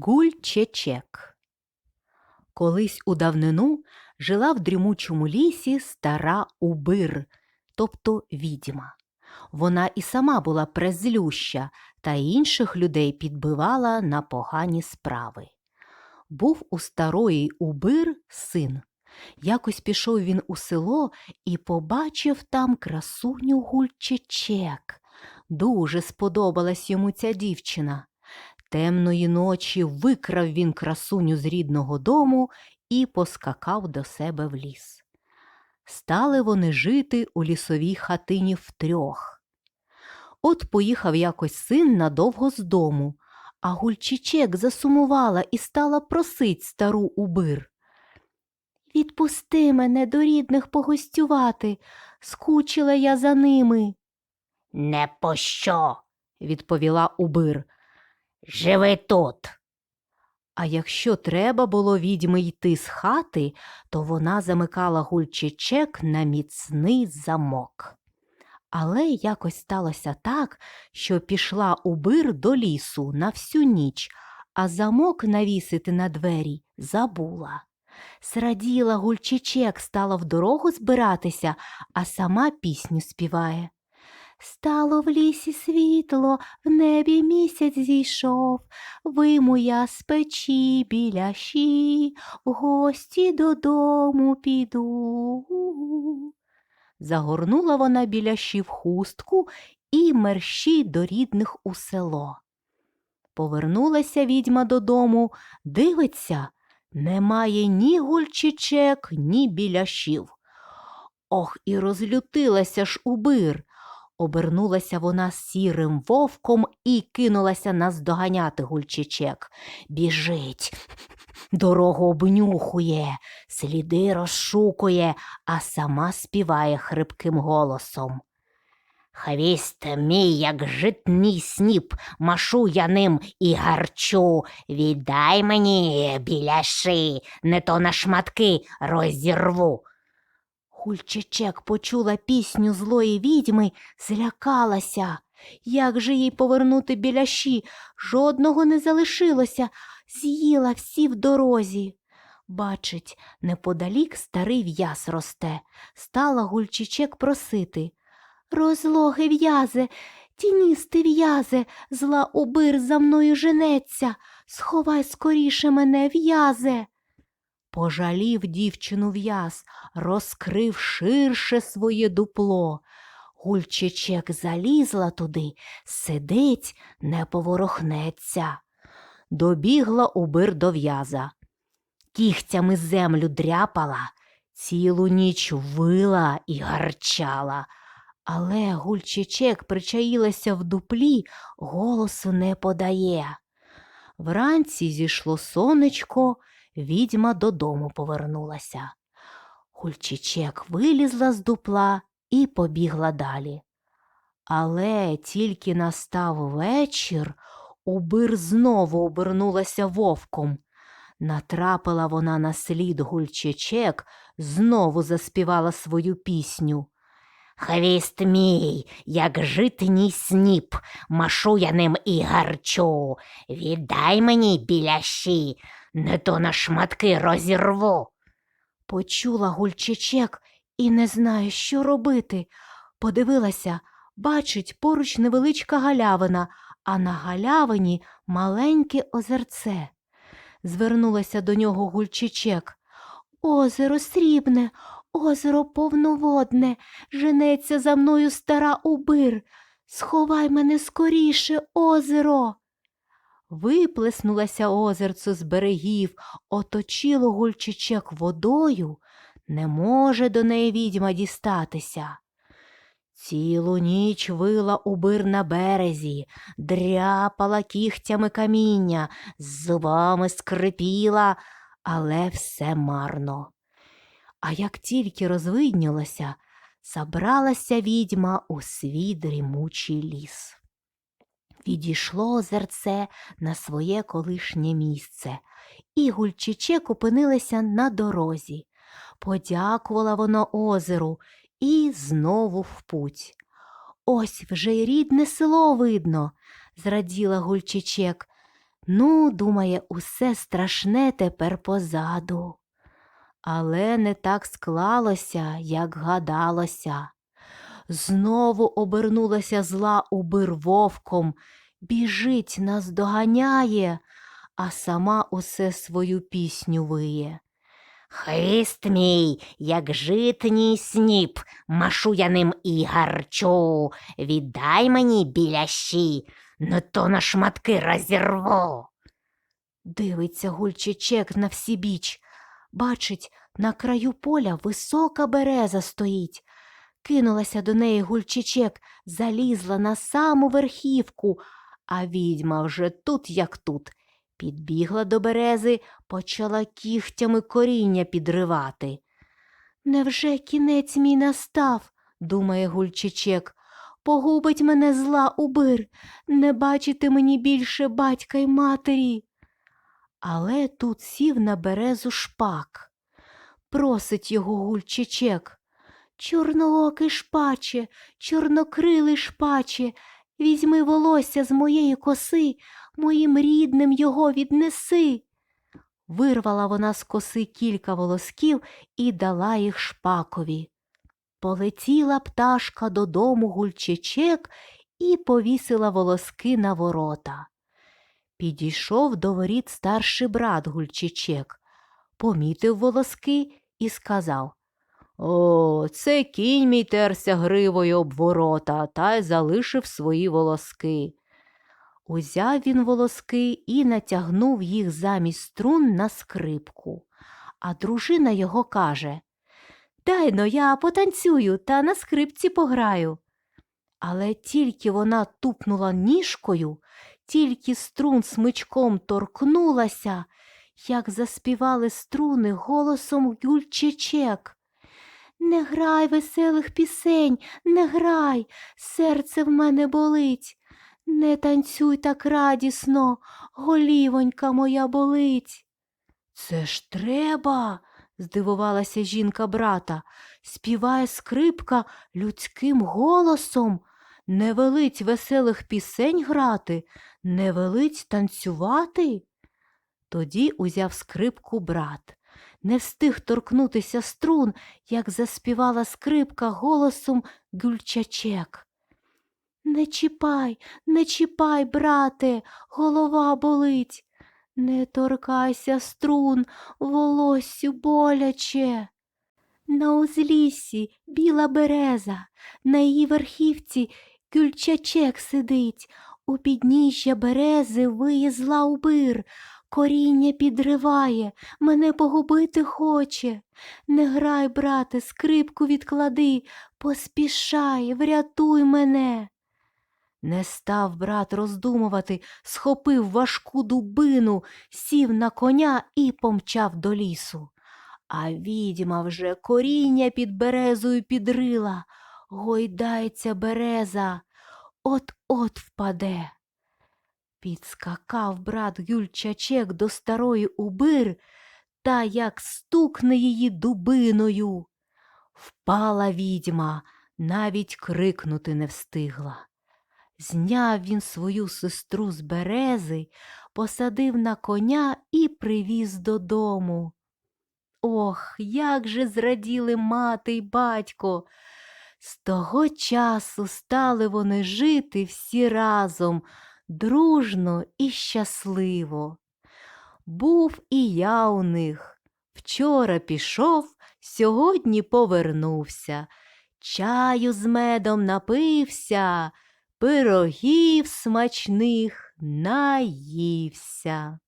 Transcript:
Гульчечек Колись у давнину жила в дрімучому лісі стара убир, тобто відьма. Вона і сама була презлюща та інших людей підбивала на погані справи. Був у старої убир син. Якось пішов він у село і побачив там красуню гульчечек. Дуже сподобалась йому ця дівчина. Темної ночі викрав він красуню з рідного дому і поскакав до себе в ліс. Стали вони жити у лісовій хатині втрьох. От поїхав якось син надовго з дому, а гульчичек засумувала і стала просить стару убир. Відпусти мене до рідних погостювати, скучила я за ними. Не пощо, відповіла убир. Живи тут. А якщо треба було відьми йти з хати, то вона замикала гульчичек на міцний замок. Але якось сталося так, що пішла убир до лісу на всю ніч, а замок навісити на двері забула. Сраділа гульчичек, стала в дорогу збиратися, а сама пісню співає. Стало в лісі світло, в небі місяць зійшов, виму я з печі біля щі, в гості додому піду. Загорнула вона біля щі в хустку і мерщій до рідних у село. Повернулася відьма додому, дивиться, немає ні гульчичек, ні біляшів. Ох, і розлютилася ж убир. Обернулася вона сірим вовком і кинулася наздоганяти гульчичек. Біжить, дорогу обнюхує, сліди розшукує, а сама співає хрипким голосом. Хвіст мій, як житній сніп, машу я ним і гарчу. Віддай мені біляши, не то на шматки розірву. Гульчичек почула пісню злої відьми, злякалася. Як же їй повернути біляші? Жодного не залишилося, з'їла всі в дорозі. Бачить, неподалік старий в'яз росте. Стала гульчичек просити. Розлоги в'язе, тіністи в'язе, зла убир за мною женеться, сховай скоріше мене в'язе. Пожалів дівчину в'яз, розкрив ширше своє дупло. Гульчичек залізла туди, сидить, не поворохнеться. Добігла убир до в'яза. Кігтями землю дряпала, цілу ніч вила і гарчала. Але гульчичек причаїлася в дуплі, голосу не подає. Вранці зійшло сонечко, відьма додому повернулася. Гульчичек вилізла з дупла і побігла далі. Але тільки настав вечір, убир знову обернулася вовком. Натрапила вона на слід гульчичек, знову заспівала свою пісню. Хвіст мій, як житній сніп, машу я ним і гарчу. Віддай мені біляші, не то на шматки розірву. Почула гульчичек і не знає, що робити. Подивилася, бачить поруч невеличка галявина, а на галявині маленьке озерце. Звернулася до нього гульчичек. Озеро срібне, озеро повноводне, женеться за мною стара убир. Сховай мене скоріше, озеро. Виплеснулося озерце з берегів, оточило гульчичек водою, не може до неї відьма дістатися. Цілу ніч вила убир на березі, дряпала кігтями каміння, з зубами скрипіла, але все марно. А як тільки розвиднілося, забралася відьма у свій дрімучий ліс. Відійшло озерце на своє колишнє місце, і гульчичек опинилася на дорозі. Подякувала вона озеру і знову в путь. Ось вже й рідне село видно, зраділа гульчичек. Ну, думає, усе страшне тепер позаду. Але не так склалося, як гадалося. Знову обернулася зла убир вовком, біжить, нас доганяє, а сама усе свою пісню виє. Хвіст мій, як житній сніп, машу я ним і гарчу. Віддай мені біляші, не то на шматки розірву. Дивиться гульчичек на всі біч. Бачить, на краю поля висока береза стоїть. Кинулася до неї гульчичек, залізла на саму верхівку, а відьма вже тут, як тут. Підбігла до берези, почала кігтями коріння підривати. Невже кінець мій настав? думає гульчичек. Погубить мене зла убир, не бачити мені більше батька й матері. Але тут сів на березу шпак. Просить його гульчичек. Чорноокий шпаче, чорнокрилий шпаче, візьми волосся з моєї коси, моїм рідним його віднеси. Вирвала вона з коси кілька волосків і дала їх шпакові. Полетіла пташка додому гульчичек і повісила волоски на ворота. Підійшов до воріт старший брат Гульчичек, помітив волоски і сказав О, це кінь мій терся гривою об ворота та й залишив свої волоски. Узяв він волоски і натягнув їх замість струн на скрипку. А дружина його каже Дай но я потанцюю та на скрипці пограю. Але тільки вона тупнула ніжкою, тільки струн смичком торкнулася, як заспівали струни голосом гюльчечек. Не грай веселих пісень, не грай, серце в мене болить. Не танцюй так радісно, голівонька моя болить. Це ж треба, здивувалася жінка брата, співає скрипка людським голосом. Не велить веселих пісень грати, не велить танцювати. Тоді узяв скрипку брат. Не встиг торкнутися струн, як заспівала скрипка голосом гюльчачек. Не чіпай, не чіпай, брате, голова болить. Не торкайся струн, волоссю боляче. На узліссі біла береза, на її верхівці гюльчачек сидить, у підніжжя берези виє зла убир, коріння підриває, мене погубити хоче. Не грай, брате, скрипку відклади, поспішай, врятуй мене. Не став брат роздумувати, схопив важку дубину, сів на коня і помчав до лісу. А відьма вже коріння під березою підрила, гойдається береза, от-от впаде. Підскакав брат Гюльчачек до старої убир та як стукне її дубиною. Впала відьма, навіть крикнути не встигла. Зняв він свою сестру з берези, посадив на коня і привіз додому. Ох, як же зраділи мати й батько. З того часу стали вони жити всі разом, дружно і щасливо. Був і я у них. Вчора пішов, сьогодні повернувся. Чаю з медом напився, пирогів смачних наївся.